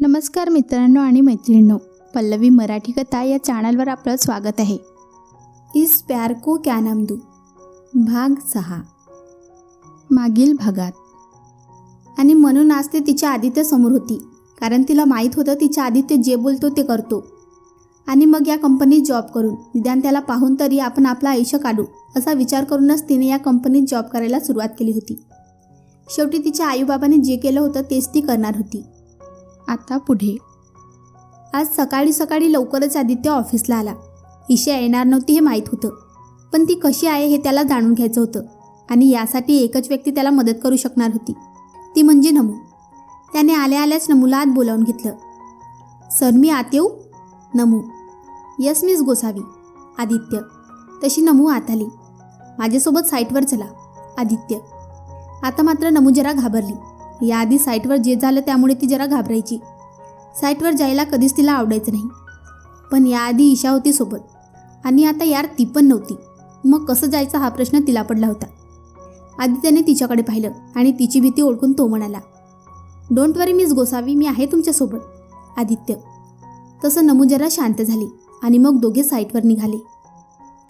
नमस्कार मित्रांनो आणि मैत्रिणींनो पल्लवी मराठी कथा या चॅनलवर आपलं स्वागत आहे. इस प्यार को क्या नाम दू? भाग सहा. मागील भागात. आणि म्हणून आज ते तिच्या आदित्य समोर होती कारण तिला माहीत होतं तिच्या आदित्य जे बोलतो ते करतो. आणि मग या कंपनीत जॉब करून निदान त्याला पाहून तरी आपण आपलं आयुष्य काढू असा विचार करूनच तिने या कंपनीत जॉब करायला सुरुवात केली होती. शेवटी तिच्या आईबाबाने जे केलं होतं तेच ती करणार होती. आता पुढे. आज सकाळी सकाळी लवकरच आदित्य ऑफिसला आला. ईशा येणार नव्हती हे माहीत होतं. पण ती कशी आहे हे त्याला जाणून घ्यायचं होतं. आणि यासाठी एकच व्यक्ती त्याला मदत करू शकणार होती. ती म्हणजे नमू. त्याने आल्या आल्याच नमूला आत बोलावून घेतलं. सर मी आत येऊ? नमू. Yes miss Gosavi. आदित्य. तशी नमू आत आली. माझ्यासोबत साईटवर चला. आदित्य. आता मात्र नमू जरा घाबरली. याआधी साईटवर जे झालं त्यामुळे ती जरा घाबरायची. साईटवर जायला कधीच तिला आवडायचं नाही. पण याआधी ईशा होती सोबत. आणि आता यार ती पण नव्हती. मग कसं जायचं हा प्रश्न तिला पडला होता. आदित्याने तिच्याकडे पाहिलं आणि तिची भीती ओळखून तो म्हणाला डोंट वरी मिस गोसावी मी आहे तुमच्यासोबत आदित्य तसं नमू जरा शांत झाली आणि मग दोघे साईटवर निघाले.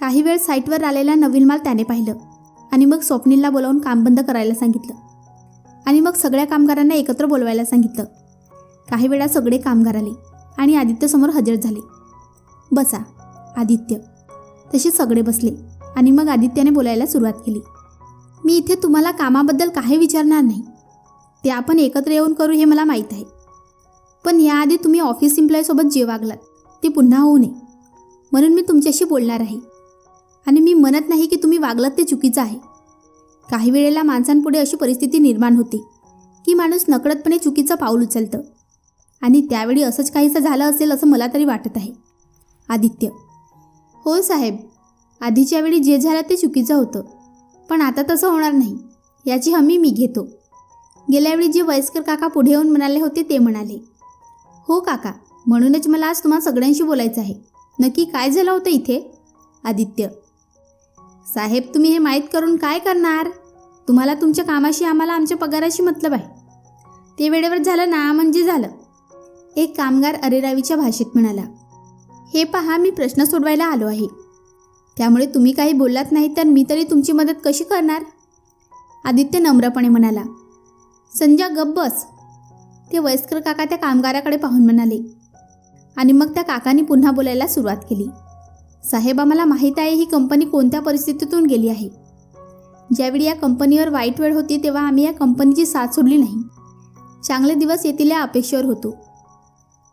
काही वेळ साईटवर आलेला नवीन माल त्याने पाहिलं आणि मग स्वप्नीलला बोलावून काम बंद करायला सांगितलं. आणि मग सगळ्या कामगारांना एकत्र बोलवायला सांगितलं. काही वेळा सगळे कामगार आले आणि आदित्यसमोर हजर झाले. बसा आदित्य. तसे सगळे बसले आणि मग आदित्याने बोलायला सुरुवात केली. मी इथे तुम्हाला कामाबद्दल काही विचारणार नाही. ते आपण एकत्र येऊन करू हे मला माहीत आहे. पण याआधी तुम्ही ऑफिस एम्प्लॉईसोबत जे वागलात ते पुन्हा होऊ नये. म्हणून मी तुमच्याशी बोलणार आहे. आणि मी म्हणत नाही की तुम्ही वागलात ते चुकीचं आहे. काही वेळेला माणसांपुढे अशी परिस्थिती निर्माण होते की माणूस नकळतपणे चुकीचं पाऊल उचलतं. आणि त्यावेळी असंच काहीसं झालं असेल असं मला तरी वाटत आहे. आदित्य हो साहेब आधीच्या वेळी जे झालं ते चुकीचं होतं पण आता तसं होणार नाही याची हमी मी घेतो. गेल्यावेळी जे वयस्कर काका पुढे येऊन म्हणाले होते ते म्हणाले हो काका म्हणूनच मला आज तुम्हा सगळ्यांशी बोलायचं आहे. नक्की काय झालं होतं इथे? आदित्य साहेब तुम्ही हे माहीत करून काय करणार? तुम्हाला तुमच्या कामाशी आम्हाला आमच्या पगाराशी मतलब आहे. ते वेळेवर झालं ना म्हणजे झालं. एक कामगार अरेरावीच्या भाषेत म्हणाला हे पहा मी प्रश्न सोडवायला आलो आहे. त्यामुळे तुम्ही काही बोललात नाही तर मी तरी तुमची मदत कशी करणार? आदित्य नम्रपणे म्हणाला संजा गब्बस ते वयस्कर काका त्या कामगाराकडे पाहून म्हणाले आणि मग त्या काकांनी पुन्हा बोलायला सुरुवात केली. साहेब आम्हाला माहीत आहे ही कंपनी कोणत्या परिस्थितीतून गेली आहे. ज्यावेळी या कंपनीवर वाईट वेळ होती तेव्हा आम्ही या कंपनीची साथ सोडली नाही. चांगले दिवस येतील या अपेक्षेवर होतो.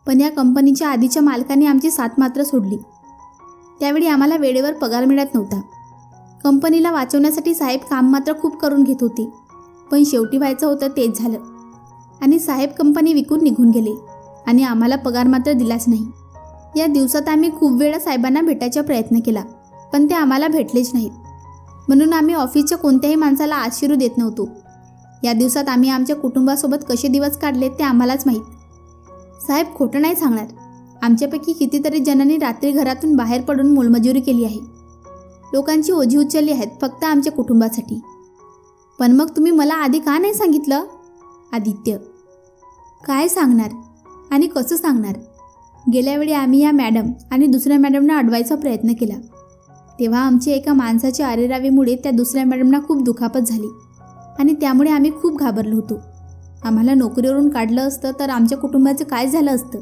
पण या कंपनीच्या आधीच्या मालकाने आमची साथ मात्र सोडली. त्यावेळी आम्हाला वेळेवर पगार मिळत नव्हता. कंपनीला वाचवण्यासाठी साहेब काम मात्र खूप करून घेत होते. पण शेवटी व्हायचं होतं तेच झालं. आणि साहेब कंपनी विकून निघून गेले आणि आम्हाला पगार मात्र दिलाच नाही. या दिवसात आम्ही खूप वेळा साहेबांना भेटायचा प्रयत्न केला पण ते आम्हाला भेटलेच नाहीत. म्हणून आम्ही ऑफिसच्या कोणत्याही माणसाला आज देत नव्हतो. या दिवसात आम्ही आमच्या कुटुंबासोबत कसे दिवस काढले ते आम्हालाच माहीत. साहेब खोटं नाही सांगणार. आमच्यापैकी कितीतरी जणांनी रात्री घरातून बाहेर पडून मोलमजुरी केली आहे. लोकांची ओझी उचलली आहेत फक्त आमच्या कुटुंबासाठी. पण मग तुम्ही मला आधी का नाही सांगितलं? आदित्य काय सांगणार आणि कसं सांगणार? गेल्यावेळी आम्ही या मॅडम आणि दुसऱ्या मॅडमना अडवायचा प्रयत्न केला. तेव्हा आमची एका माणसाच्या अरेरावीमुळे त्या दुसऱ्या मॅडमना खूप दुखापत झाली. आणि त्यामुळे आम्ही खूप घाबरलो होतो. आम्हाला नोकरीवरून काढलं असतं तर आमच्या कुटुंबाचं काय झालं असतं?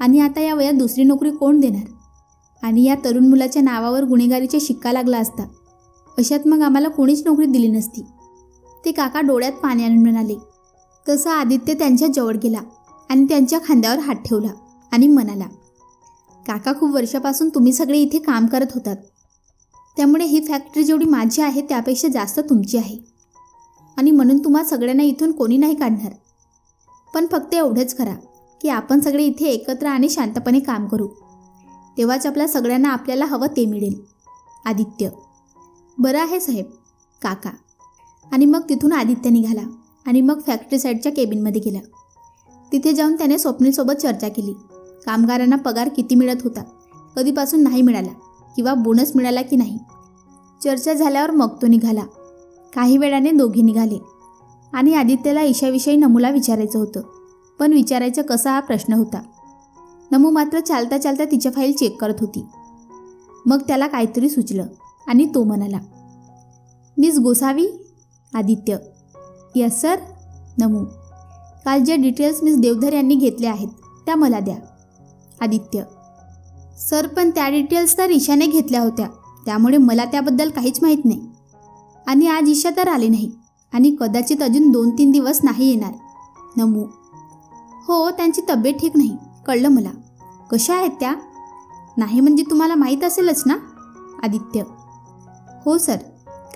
आणि आता या वयात दुसरी नोकरी कोण देणार? आणि या तरुण मुलाच्या नावावर गुन्हेगारीचा शिक्का लागला असता. अशात मग आम्हाला कोणीच नोकरी दिली नसती. ते काका डोळ्यात पाणी आणून म्हणाले तसं आदित्य त्यांच्या जवळ गेला आणि त्यांच्या खांद्यावर हात ठेवला आणि म्हणाला काका खूप वर्षापासून तुम्ही सगळे इथे काम करत होतात. त्यामुळे ही फॅक्टरी जेवढी माझी आहे त्यापेक्षा जास्त तुमची आहे. आणि म्हणून तुम्हा सगळ्यांना इथून कोणी नाही काढणार. पण फक्त एवढंच करा की आपण सगळे इथे एकत्र आणि शांतपणे काम करू. तेव्हाच आपल्या सगळ्यांना आपल्याला हवं ते मिळेल. आदित्य. बरं आहे साहेब. काका. आणि मग तिथून आदित्य निघाला आणि मग फॅक्टरी साईडच्या केबिनमध्ये गेला. तिथे जाऊन त्याने स्वप्नीलसोबत चर्चा केली. कामगारांना पगार किती मिळत होता कधीपासून नाही मिळाला. किंवा बोनस मिळाला की नाही. चर्चा झाल्यावर मग तो निघाला. काही वेळाने दोघे निघाले. आणि आदित्यला ईशाविषयी नमूला विचारायचं होतं. पण विचारायचं कसा हा प्रश्न होता. नमू मात्र चालता चालता तिच्या फाईल चेक करत होती. मग त्याला काहीतरी सुचलं आणि तो म्हणाला miss Gosavi Aditya. Yes sir Namu. काल ज्या डिटेल्स मिस देवधर यांनी घेतल्या आहेत त्या मला द्या. आदित्य सर पण त्या डिटेल्स तर ईशाने घेतल्या होत्या. त्यामुळे मला त्याबद्दल काहीच माहीत नाही. आणि आज ईशा तर आली नाही. आणि कदाचित अजून दोन तीन दिवस नाही येणार. नमू. हो त्यांची तब्येत ठीक नाही. कळलं मला. कशा आहेत त्या? नाही म्हणजे तुम्हाला माहीत असेलच ना? आदित्य. हो सर.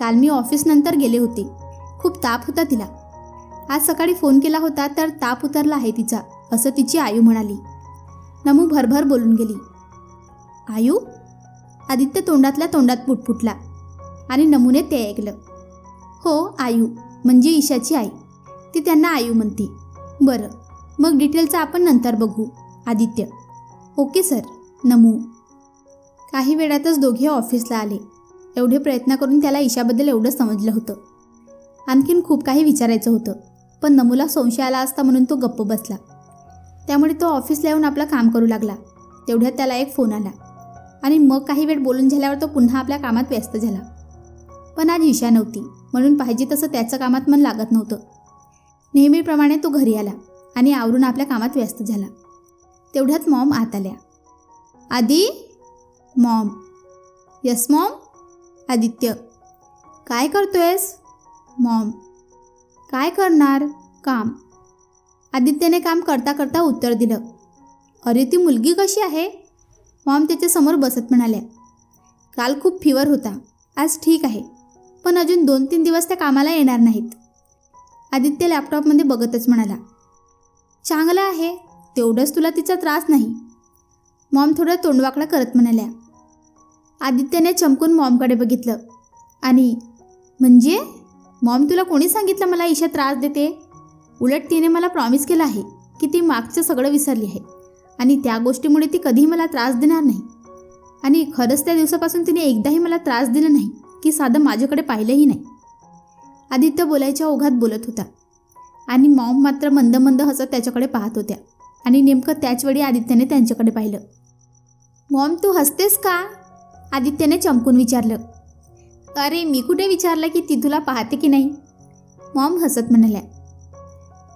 काल मी ऑफिसनंतर गेले होते. खूप ताप होता तिला. आज सकाळी फोन केला होता तर ताप उतरला आहे तिचा असं तिची आयू म्हणाली. नमू भरभर बोलून गेली. आयू? आदित्य तोंडातल्या तोंडात पुटपुटला आणि नमुने ते ऐकलं. हो आयू म्हणजे ईशाची आई. ती त्यांना आयू म्हणते. बरं मग डिटेलचं आपण नंतर बघू आदित्य. Okay sir. नमू. काही वेळातच दोघे ऑफिसला आले. एवढे प्रयत्न करून त्याला ईशाबद्दल एवढं समजलं होतं. आणखीन खूप काही विचारायचं होतं पण नमूला संशय आला असता म्हणून तो गप्प बसला. त्यामुळे तो ऑफिसला येऊन आपलं काम करू लागला. तेवढ्यात त्याला एक फोन आला. आणि मग काही वेळ बोलून झाल्यावर तो पुन्हा आपल्या कामात व्यस्त झाला. पण आज ईशा नव्हती. म्हणून पाहिजे तसं त्याचं कामात मन लागत नव्हतं. नेहमीप्रमाणे तो घरी आला आणि आवरून आपल्या कामात व्यस्त झाला. तेवढ्यात मॉम आत आल्या. Adi? Mom. Yes mom? Aditya. काय करतोयस? मॉम. काय करणार? काम. आदित्यने काम करता करता उत्तर दिलं. अरे ती मुलगी कशी आहे? मॉम त्याच्यासमोर बसत म्हणाल्या काल खूप फिवर होता. आज ठीक आहे. पण अजून दोन तीन दिवस त्या कामाला येणार नाहीत. आदित्य लॅपटॉपमध्ये बघतच म्हणाला चांगलं आहे. तेवढंच तुला तिचा त्रास नाही. मॉम थोडं तोंडवाकडा करत म्हणाल्या आदित्यने चमकून मॉमकडे बघितलं. आणि म्हणजे? मॉम तुला कोणी सांगितलं मला ईशा त्रास देते? उलट तिने मला प्रॉमिस केलं आहे की ती मागचं सगळं विसरली आहे. आणि त्या गोष्टीमुळे ती कधीही मला त्रास देणार नाही. आणि खरंच त्या दिवसापासून तिने एकदाही मला त्रास दिला नाही की साधं माझ्याकडे पाहिलंही नाही. आदित्य बोलायच्या ओघात बोलत होता. आणि मॉम मात्र मंद मंद हसत त्याच्याकडे पाहत होत्या. आणि नेमकं त्याचवेळी आदित्यने त्यांच्याकडे पाहिलं. मॉम तू हसतेस का? आदित्यने चमकून विचारलं. अरे मी कुठे विचारलं की ती तुला पाहते की नाही? मॉम हसत म्हणाल्या.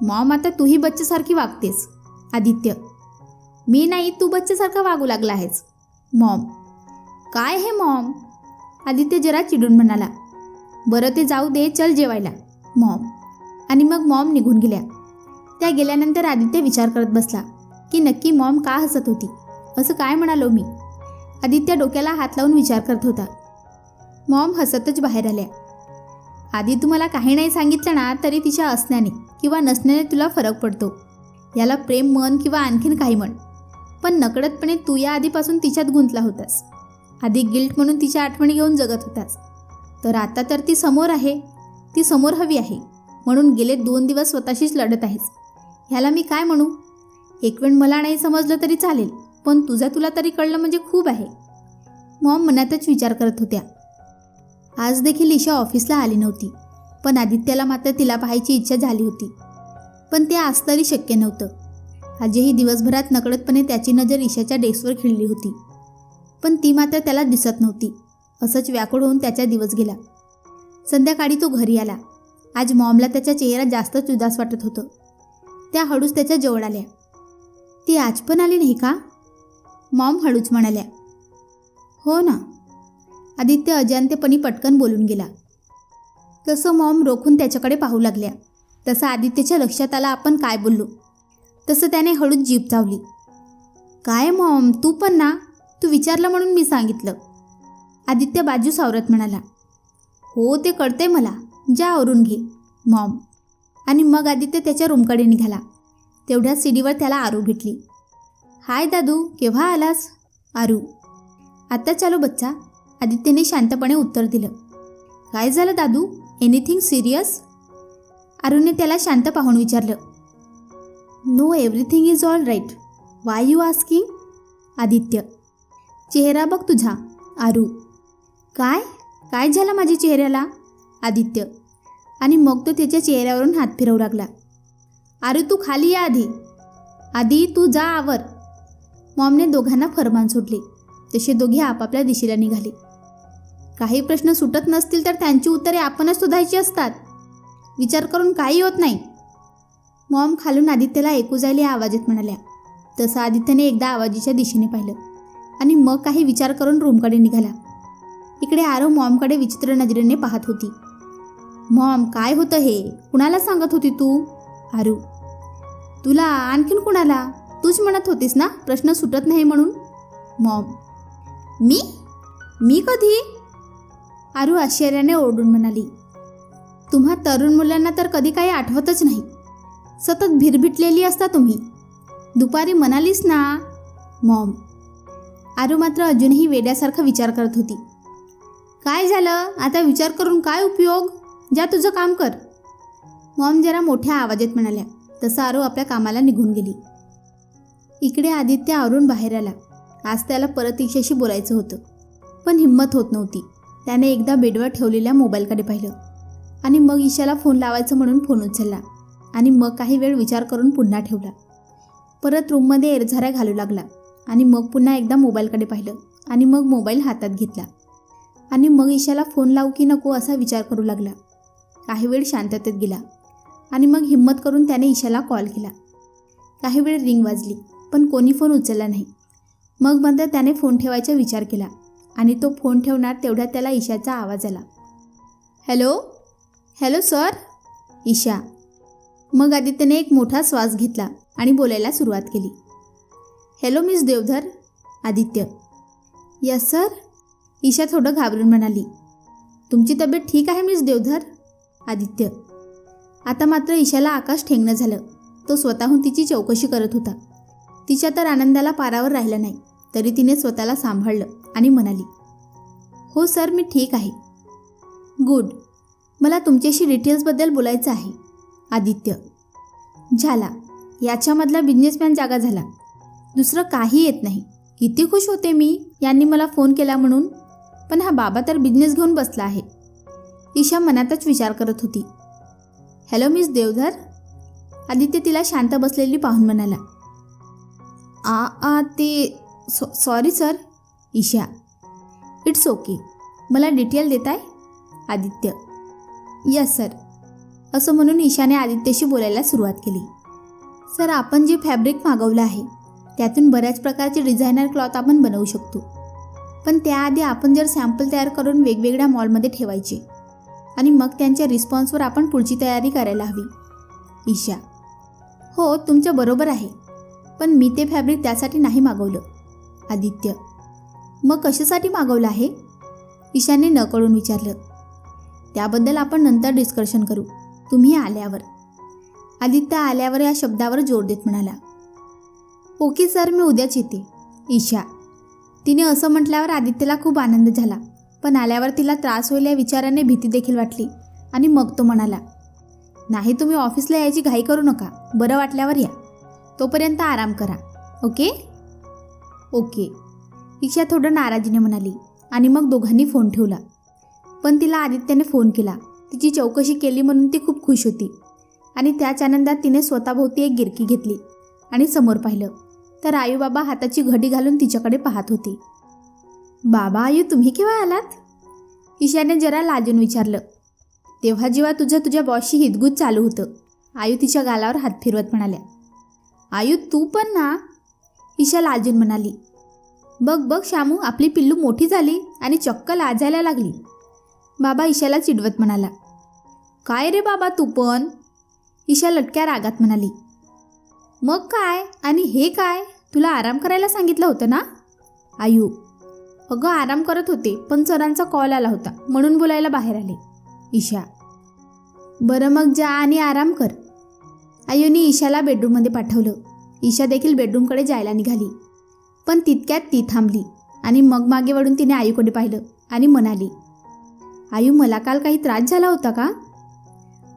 मॉम आता तूही बच्चेसारखी वागतेस आदित्य. मी नाही तू बच्चेसारखा वागू लागला आहेस. मॉम. काय हे मॉम? आदित्य जरा चिडून म्हणाला. बरं ते जाऊ दे चल जेवायला. मॉम. आणि मग मॉम निघून गेल्या. त्या गेल्यानंतर आदित्य विचार करत बसला की नक्की मॉम का हसत होती? असं काय म्हणालो मी? आदित्य डोक्याला हात लावून विचार करत होता. मॉम हसतच बाहेर आल्या. आधी तुम्हाला काही नाही सांगितलं ना तरी तिच्या असण्याने किंवा नसण्याने तुला फरक पडतो. याला प्रेम मन किंवा आणखीन काही म्हण. पण नकळतपणे तू या आधीपासून तिच्यात गुंतला होतास. आधी गिल्ट म्हणून तिच्या आठवणी घेऊन जगत होतास. तर आता तर ती समोर आहे. ती समोर हवी आहे. म्हणून गेले दोन दिवस स्वतःशीच लढत आहेस. ह्याला मी काय म्हणू? एक वेळ मला नाही समजलं तरी चालेल पण तुझा तुला तरी कळलं म्हणजे खूप आहे. मॉम मनातच विचार करत होत्या. आज देखील ईशा ऑफिसला आली नव्हती पण आदित्याला मात्र तिला पाहायची इच्छा झाली होती. पण ते आज तरी शक्य नव्हतं. आजही दिवसभरात नकळतपणे त्याची नजर ईशाच्या डेस्कवर खिळली होती. पण ती मात्र त्याला दिसत नव्हती. असंच व्याकुळ होऊन त्याचा दिवस गेला. संध्याकाळी तो घरी आला. आज मॉमला त्याचा चेहरा जास्तच उदास वाटत होतं. त्या हळूच त्याच्याजवळ आल्या. ती आज पण आली नाही का? मॉम हळूच म्हणाल्या. हो ना. आदित्य अजांत्यपणी पटकन बोलून गेला. तसं मॉम रोखून त्याच्याकडे पाहू लागल्या. तसं आदित्यच्या लक्षात आला आपण काय बोललो. तसं त्याने हळूच जीप चावली. काय मॉम तू पण ना? तू विचारलं म्हणून मी सांगितलं. आदित्य बाजू सावरत म्हणाला. हो ते कळते मला. जा आवरून घे मॉम. आणि मग आदित्य त्याच्या रूमकडे निघाला. तेवढ्या सीडीवर त्याला आरू भेटली. हाय दादू केव्हा आलास? आरू. आत्ता चालो बच्चा. आदित्यने शांतपणे उत्तर दिलं. काय झालं दादू? एनिथिंग सिरियस आरूने त्याला शांत पाहून विचारलं. No everything is all right why you asking Aditya. चेहरा बघ तुझा. आरू. काय? काय झालं माझ्या चेहऱ्याला? आदित्य. आणि मग तो त्याच्या चेहऱ्यावरून हात फिरवू लागला. आरू तू खाली या आधी. आधी तू जा आवर. मॉमने दोघांना फरमान सुटले तसे दोघे आपापल्या दिशेला निघाले. काही प्रश्न सुटत नसतील तर त्यांची उत्तरे आपणच शोधायची असतात. विचार करून काही होत नाही. मॉम खालून आदित्यला ऐकू जाईल या आवाजात म्हणाल्या. तसं आदित्यने एकदा आवाजीच्या दिशेने पाहिलं आणि मग काही विचार करून रूमकडे निघाला. इकडे आरव मॉमकडे विचित्र नजरेने पाहत होती. मॉम काय होतं हे? कुणाला सांगत होती तू? आरू तुला? आणखीन कुणाला? तूच म्हणत होतीस ना? प्रश्न सुटत नाही म्हणून? मॉम. मी? मी कधी? आरू आश्चर्याने ओरडून म्हणाली. तुम्हा तरुण मुलांना तर कधी काही आठवतच नाही. सतत भिरभिटलेली असता तुम्ही. दुपारी म्हणालीस ना मॉम. आरू मात्र अजूनही वेड्यासारखा विचार करत होती. काय झालं? आता विचार करून काय उपयोग? जा तुझं काम कर. मॉम जरा मोठ्या आवाजात म्हणाल्या. तसं आरू आपल्या कामाला निघून गेली. इकडे आदित्य आवरून बाहेर आला. आज त्याला परत ईशाशी बोलायचं होतं. पण हिंमत होत नव्हती. त्याने एकदा बेडवर ठेवलेल्या मोबाईलकडे पाहिलं. आणि मग ईशाला फोन लावायचं म्हणून फोन उचलला. आणि मग काही वेळ विचार करून पुन्हा ठेवला. परत रूममध्ये एरझाऱ्या घालू लागला आणि मग पुन्हा एकदा मोबाईलकडे पाहिलं आणि मग मोबाईल हातात घेतला. आणि मग ईशाला फोन लावू की नको असा विचार करू लागला. काही वेळ शांततेत गेला आणि मग हिंमत करून त्याने ईशाला कॉल केला. काही वेळ रिंग वाजली पण कोणी फोन उचलला नाही. मग मात्र त्याने फोन ठेवायचा विचार केला आणि तो फोन ठेवणार तेवढ्यात त्याला ईशाचा आवाज आला. हॅलो? Hello sir? ईशा मग आदित्यने एक मोठा श्वास घेतला आणि बोलायला सुरुवात केली. Hello miss Deodhar Aditya. Yes sir Isha थोडं घाबरून म्हणाली. तुमची तब्येत ठीक आहे मिस देवधर? आदित्य. आता मात्र ईशाला आकाश ठेंगणं झालं. तो स्वतःहून तिची चौकशी करत होता. तिच्या तर आनंदाला पारावर राहिला नाही तरी तिने स्वतःला सांभाळलं आणि म्हणाली हो सर मी ठीक आहे. गुड. मला तुमच्याशी डिटेल्सबद्दल बोलायचं आहे. आदित्य. झाला. याच्यामधला बिझनेसमॅन जागा झाला. दुसरं काही येत नाही. किती खुश होते मी यांनी मला फोन केला म्हणून. पण हा बाबा तर बिझनेस घेऊन बसला आहे. ईशा मनातच विचार करत होती. Hello miss Deodhar? आदित्य तिला शांत बसलेली पाहून म्हणाला. आ आ ते सॉ sorry sir Isha. It's okay मला डिटेल देताय? आदित्य. यस सर असं म्हणून ईशाने आदित्यशी बोलायला सुरुवात केली. सर आपण जे फॅब्रिक मागवलं आहे त्यातून बऱ्याच प्रकारचे डिझायनर क्लॉथ आपण बनवू शकतो. पण त्याआधी आपण जर सॅम्पल तयार करून वेगवेगळ्या मॉलमध्ये ठेवायचे आणि मग त्यांच्या रिस्पॉन्सवर आपण पुढची तयारी करायला हवी. ईशा हो तुमच्या बरोबर आहे पण मी ते फॅब्रिक त्यासाठी नाही मागवलं. आदित्य मग कशासाठी मागवलं आहे? ईशाने नकळून विचारलं. त्याबद्दल आपण नंतर डिस्कशन करू. तुम्ही आल्यावर. आदित्य आल्यावर या शब्दावर जोर देत म्हणाला. ओके सर मी उद्याच येते. ईशा. तिने असं म्हटल्यावर आदित्यला खूप आनंद झाला. पण आल्यावर तिला त्रास होईल या विचाराने भीती देखील वाटली. आणि मग तो म्हणाला नाही तुम्ही ऑफिसला यायची घाई करू नका. बरं वाटल्यावर या. तोपर्यंत आराम करा. ओके? ओके. ईशा थोडं नाराजीने म्हणाली आणि मग दोघांनी फोन ठेवला. पण तिला आदित्यने फोन केला. तिची चौकशी केली म्हणून ती खूप खुश होती. आणि त्याच आनंदात तिने स्वतःभोवती एक गिरकी घेतली आणि समोर पाहिलं. तर आयूबाबा हाताची घडी घालून तिच्याकडे पाहत होती. बाबा आयू तुम्ही केव्हा आलात? ईशाने जरा लाजून विचारलं. तेव्हा जेव्हा तुझं तुझ्या बॉसशी हितगुज चालू होतं आयू तिच्या गालावर हात फिरवत म्हणाल्या. आयू तू पण ना? ईशा लाजून म्हणाली. बघ बघ श्यामू आपली पिल्लू मोठी झाली आणि चक्क लाजायला लागली. बाबा ईशाला चिडवत म्हणाला. काय रे बाबा तू पण? ईशा लटक्या रागात म्हणाली. मग काय? आणि हे काय? तुला आराम करायला सांगितलं होतं ना? आयू. अगं आराम करत होते पण सरांचा कॉल आला होता म्हणून बोलायला बाहेर आले. ईशा. बरं मग जा आणि आराम कर. आयूने ईशाला बेडरूममध्ये पाठवलं. ईशा देखील बेडरूमकडे जायला निघाली. पण तितक्यात ती थांबली आणि मग मागे वळून तिने आयूकडे पाहिलं आणि म्हणाली आयू मला काल काही त्रास झाला होता का?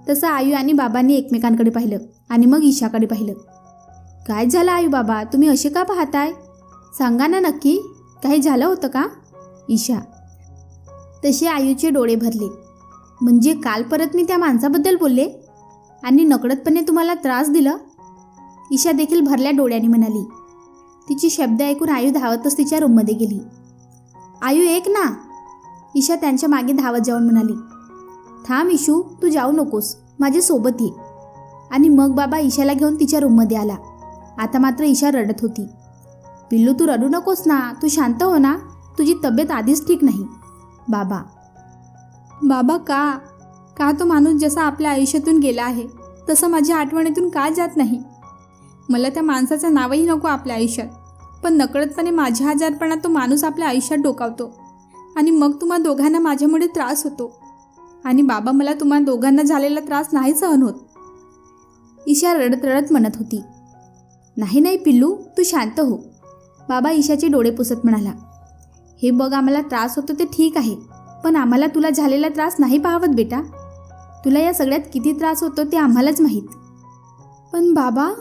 तसं आयू आणि बाबांनी एकमेकांकडे पाहिलं आणि मग ईशाकडे पाहिलं. काय झालं आयू बाबा? तुम्ही असे का पाहताय? सांगा ना नक्की. काही झालं होतं का? ईशा. तसे आयूचे डोळे भरले. म्हणजे काल परत मी त्या माणसाबद्दल बोलले? आणि नकळतपणे तुम्हाला त्रास दिला? ईशा देखील भरल्या डोळ्याने म्हणाली. तिची शब्द ऐकून आयू धावतच तिच्या रूममध्ये गेली. आयू एक ना? ईशा त्यांच्या मागे धावत जाऊन म्हणाली थांब इशू तू जाऊ नकोस माझ्या सोबत ये. आणि मग बाबा ईशाला घेऊन तिच्या रूममध्ये आला. आता मात्र ईशा रडत होती. पिल्लू तू रडू नकोस ना तू शांत हो ना तुझी तब्येत आधीच ठीक नाही. बाबा. बाबा का? का तो माणूस जसा आपल्या आयुष्यातून गेला आहे तसं माझ्या आठवणीतून का जात नाही? मला त्या माणसाचं नावही नको आपल्या आयुष्यात पण नकळतपणे माझ्या आजारपणात तो माणूस आपल्या आयुष्यात डोकावतो. आणि मग तुम्हा दोघांना माझ्यामुळे त्रास होतो. आणि बाबा मला तुम्हा दोघांना झालेला त्रास नाही सहन होत. ईशा रडत रडत म्हणत होती. नाही नाही पिल्लू तू शांत हो. बाबा ईशाचे डोळे पुसत म्हणाला. हे बघ आम्हाला त्रास होतो ते ठीक आहे पण आम्हाला तुला झालेला त्रास नाही पाहावत बेटा. तुला या सगळ्यात किती त्रास होतो ते आम्हालाच माहीत. पण बाबा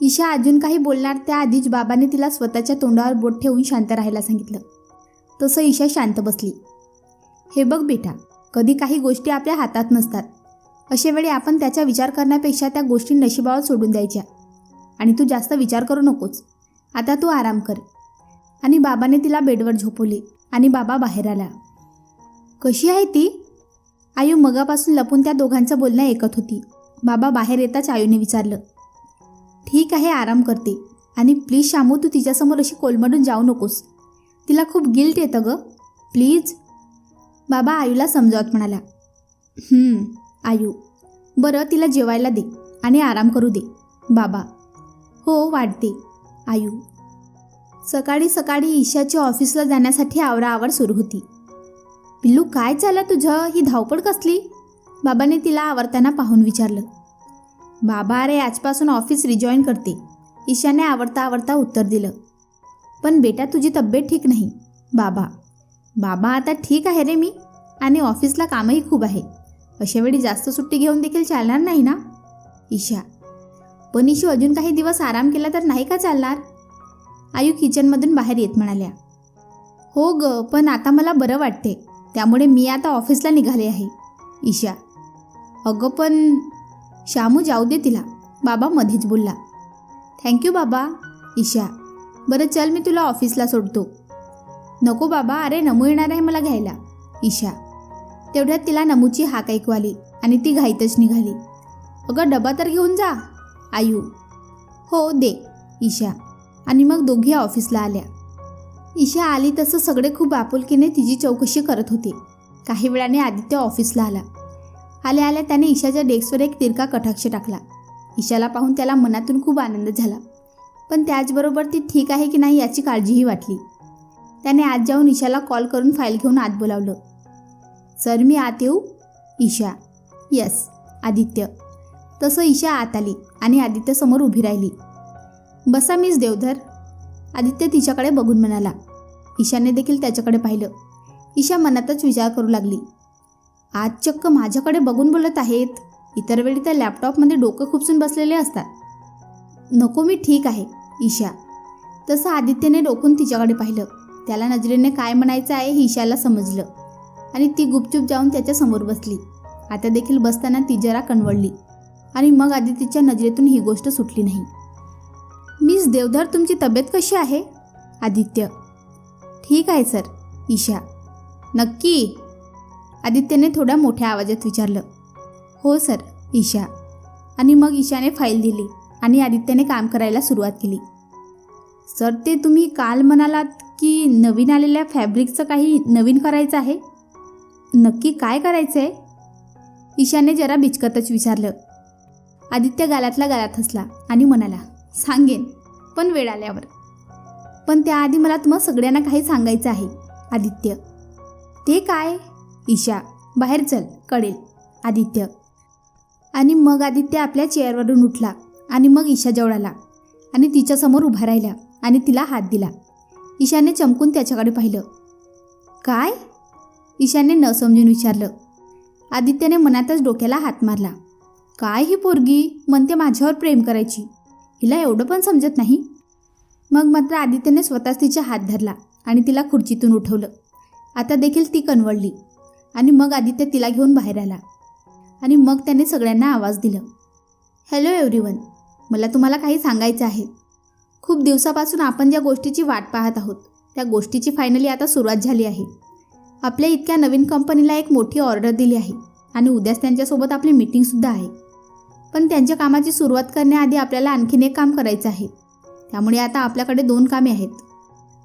ईशा अजून काही बोलणार त्याआधीच बाबाने तिला स्वतःच्या तोंडावर बोट ठेवून शांत राहायला सांगितलं. तसं ईशा शांत बसली. हे बघ बेटा कधी काही गोष्टी आपल्या हातात नसतात. अशावेळी आपण त्याचा विचार करण्यापेक्षा त्या गोष्टी नशिबावर सोडून द्यायच्या. आणि तू जास्त विचार करू नकोस. आता तू आराम कर. आणि बाबाने तिला बेडवर झोपवली आणि बाबा बाहेर आला. कशी आहे ती? आयू मगापासून लपून त्या दोघांचं बोलणं ऐकत होती. बाबा बाहेर येताच आयूने विचारलं. ठीक आहे आराम करते. आणि प्लीज शामू तू तिच्यासमोर अशी कोलमडून जाऊ नकोस. तिला खूप गिल्ट येतं ग. प्लीज बाबा आयूला समजावत म्हणाला आयू. बरं तिला जेवायला दे आणि आराम करू दे. बाबा. हो वाढते. आयू. सकाळी सकाळी ईशाच्या ऑफिसला जाण्यासाठी आवराआवर सुरू होती. पिल्लू काय झालं तुझं? ही धावपळ कसली? बाबाने तिला आवरताना पाहून विचारलं. बाबा अरे आजपासून ऑफिस रिजॉईन करते. ईशाने आवडता आवडता उत्तर दिलं. पण बेटा तुझी तब्येत ठीक नाही. बाबा. बाबा आता ठीक आहे रे मी. आणि ऑफिसला कामही खूप आहे. अशा वेळी जास्त सुट्टी घेऊन देखील चालणार नाही ना? ईशा. पण ईशू अजून काही दिवस आराम केला तर नाही का चालणार? आयू किचनमधून बाहेर येत म्हणाल्या. हो ग पण आता मला बरं वाटते. त्यामुळे मी आता ऑफिसला निघाले आहे. ईशा. अगं पण शामू जाऊ दे तिला. बाबा मध्येच बोलला. थँक्यू बाबा. ईशा. बरं चल मी तुला ऑफिसला सोडतो. नको बाबा अरे नमू येणार आहे मला घ्यायला. ईशा तेवढ्यात तिला नमूची हाक ऐकू आली आणि ती घाईतच निघाली. अगं डबा तर घेऊन जा. आयू. हो दे ईशा. आणि मग दोघी ऑफिसला आल्या. ईशा आली तसं सगळे खूप आपुलकीने तिची चौकशी करत होते. काही वेळाने आदित्य ऑफिसला आला. आल्या आल्या त्याने ईशाच्या डेस्कवर एक तिरका कटाक्ष टाकला. ईशाला पाहून त्याला मनातून खूप आनंद झाला. पण त्याचबरोबर ती ठीक आहे की नाही याची काळजीही वाटली. त्याने आज जाऊन ईशाला कॉल करून फाईल घेऊन आत बोलावलं. सर मी आत येऊ? ईशा. यस आदित्य. तसं ईशा आत आली आणि आदित्य समोर उभी राहिली. बसा मीच देवधर. आदित्य तिच्याकडे बघून म्हणाला. ईशाने देखील त्याच्याकडे पाहिलं. ईशा मनातच विचार करू लागली. आज चक्क माझ्याकडे बघून बोलत आहेत. इतर वेळी तर लॅपटॉपमध्ये डोकं खुपसून बसलेले असतात. नको मी ठीक आहे. ईशा. तसं आदित्यने डोकून तिच्याकडे पाहिलं. त्याला नजरेने काय म्हणायचं आहे हे ईशाला समजलं. आणि ती गुपचूप जाऊन त्याच्यासमोर बसली. आता देखील बसताना ती जरा कणवळली. आणि मग आदित्यच्या नजरेतून ही गोष्ट सुटली नाही. मिस देवधर तुमची तब्येत कशी आहे? आदित्य. ठीक आहे सर. ईशा. नक्की? आदित्यने थोड्या मोठ्या आवाजात विचारलं. हो सर. ईशा. आणि मग ईशाने फाईल दिली. आणि आदित्यने काम करायला सुरुवात केली. सर ते तुम्ही काल म्हणालात की नवीन आलेल्या फॅब्रिकचं काही नवीन करायचं आहे? नक्की काय करायचं आहे ईशाने जरा बिचकतच विचारलं. आदित्य गालातला गालात हसला आणि म्हणाला सांगेन पण वेळ आल्यावर. पण त्याआधी मला तुम्हा सगळ्यांना काही सांगायचं आहे आदित्य. ते काय? ईशा बाहेर चल कळेल आदित्य. आणि मग आदित्य आपल्या चेअरवरून उठला. आणि मग ईशाजवळ आला आणि तिच्यासमोर उभा राहिला आणि तिला हात दिला. ईशाने चमकून त्याच्याकडे पाहिलं. काय? ईशाने न समजून विचारलं. आदित्यने मनातच डोक्याला हात मारला. काय ही पोरगी? म्हणते माझ्यावर प्रेम करायची. हिला एवढं पण समजत नाही. मग मात्र आदित्यने स्वतःच तिचा हात धरला आणि तिला खुर्चीतून उठवलं. आता देखील ती कणवळली आणि मग आदित्य तिला घेऊन बाहेर आला आणि मग त्याने सगळ्यांना आवाज दिला. हॅलो एव्हरीवन मला तुम्हाला काही सांगायचं आहे. खूप दिवसापासून आपण ज्या गोष्टीची वाट पाहत आहोत त्या गोष्टीची फायनली आता सुरुवात झाली आहे. आपल्या इतक्या नवीन कंपनीला एक मोठी ऑर्डर दिली आहे आणि उद्याच त्यांच्यासोबत आपली मीटिंगसुद्धा आहे. पण त्यांच्या कामाची सुरुवात करण्याआधी आपल्याला आणखीन एक काम करायचं आहे. त्यामुळे आता आपल्याकडे दोन कामे आहेत.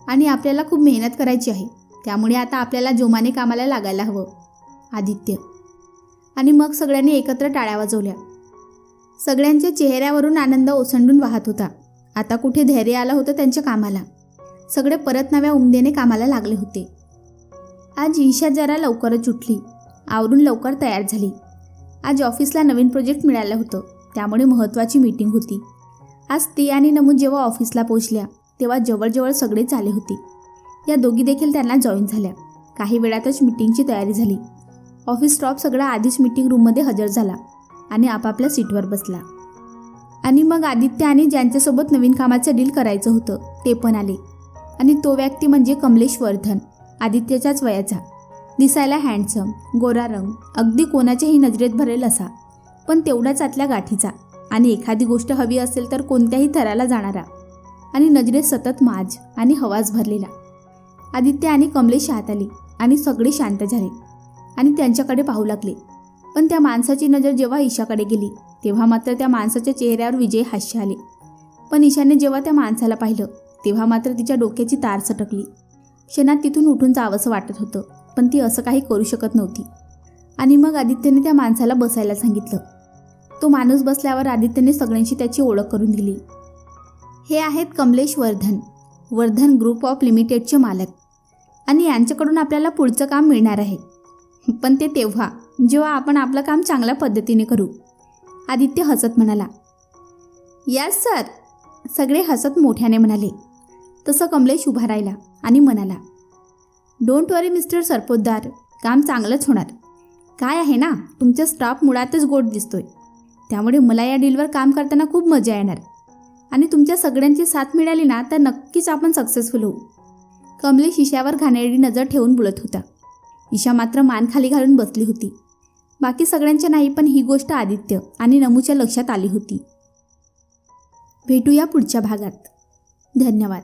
आणि आपल्याला खूप मेहनत करायची आहे. त्यामुळे आता आपल्याला जोमाने कामाला लागायला हवं. आदित्य. आणि मग सगळ्यांनी एकत्र टाळ्या वाजवल्या. सगळ्यांच्या चेहऱ्यावरून आनंद ओसंडून वाहत होता. आता कुठे धैर्य आलं होतं त्यांच्या कामाला? सगळे परत नव्या उमदेने कामाला लागले होते. आज ईशा जरा लवकरच उठली. आवरून लवकर तयार झाली. आज ऑफिसला नवीन प्रोजेक्ट मिळालं होतं. त्यामुळे महत्त्वाची मीटिंग होती. आज ती आणि नमूद जेव्हा ऑफिसला पोहोचल्या तेव्हा जवळजवळ सगळेच आले होते. या दोघी देखील त्यांना जॉईन झाल्या. काही वेळातच मीटिंगची तयारी झाली. ऑफिस स्टॉप सगळा आधीच मीटिंग रूममध्ये हजर झाला. आणि आपापल्या सीटवर बसला. आणि मग आदित्य आणि ज्यांच्यासोबत नवीन कामाचं डील करायचं होतं ते पण आले. आणि तो व्यक्ती म्हणजे कमलेश वर्धन आदित्यच्याच वयाचा. दिसायला हँडसम गोरा रंग अगदी कोणाच्याही नजरेत भरेल असा. पण तेवढाच आतल्या गाठीचा. आणि एखादी गोष्ट हवी असेल तर कोणत्याही थराला जाणारा. आणि नजरेत सतत माज आणि हवाज भरलेला. आदित्य आणि कमलेश आत आली आणि सगळे शांत झाले. आणि त्यांच्याकडे पाहू लागले. पण त्या माणसाची नजर जेव्हा ईशाकडे गेली तेव्हा मात्र त्या माणसाच्या चेहऱ्यावर विजय हास्य आले. पण ईशाने जेव्हा त्या माणसाला पाहिलं तेव्हा मात्र तिच्या डोक्याची तार सटकली. क्षणात तिथून उठून जावंसं वाटत होतं पण ती असं काही करू शकत नव्हती. आणि मग आदित्यने त्या माणसाला बसायला सांगितलं. तो माणूस बसल्यावर आदित्यने सगळ्यांशी त्याची ओळख करून दिली. हे आहेत कमलेश वर्धन वर्धन ग्रुप ऑफ लिमिटेडचे मालक. आणि यांच्याकडून आपल्याला पुढचं काम मिळणार आहे. पण ते तेव्हा जेव्हा आपण आपलं काम चांगल्या पद्धतीने करू. आदित्य हसत म्हणाला यस सर सगळे हसत मोठ्याने म्हणाले. तसं कमलेश उभा राहिला आणि म्हणाला डोंट वरी मिस्टर सरपोतदार काम चांगलंच होणार. काय आहे ना तुमचा स्टाफ मुळातच गोड दिसतोय. त्यामुळे मला या डीलवर काम करताना खूप मजा येणार. आणि तुमच्या सगळ्यांची साथ मिळाली ना तर नक्कीच आपण सक्सेसफुल होऊ. कमलेश ईशावर घाणेरडी नजर ठेवून बोलत होता. ईशा मात्र मान खाली घालून बसली होती. बाकी सगळ्यांच्या नाही पण ही गोष्ट आदित्य आणि नमूच्या लक्षात आली होती. भेटूया पुढच्या भागात. धन्यवाद.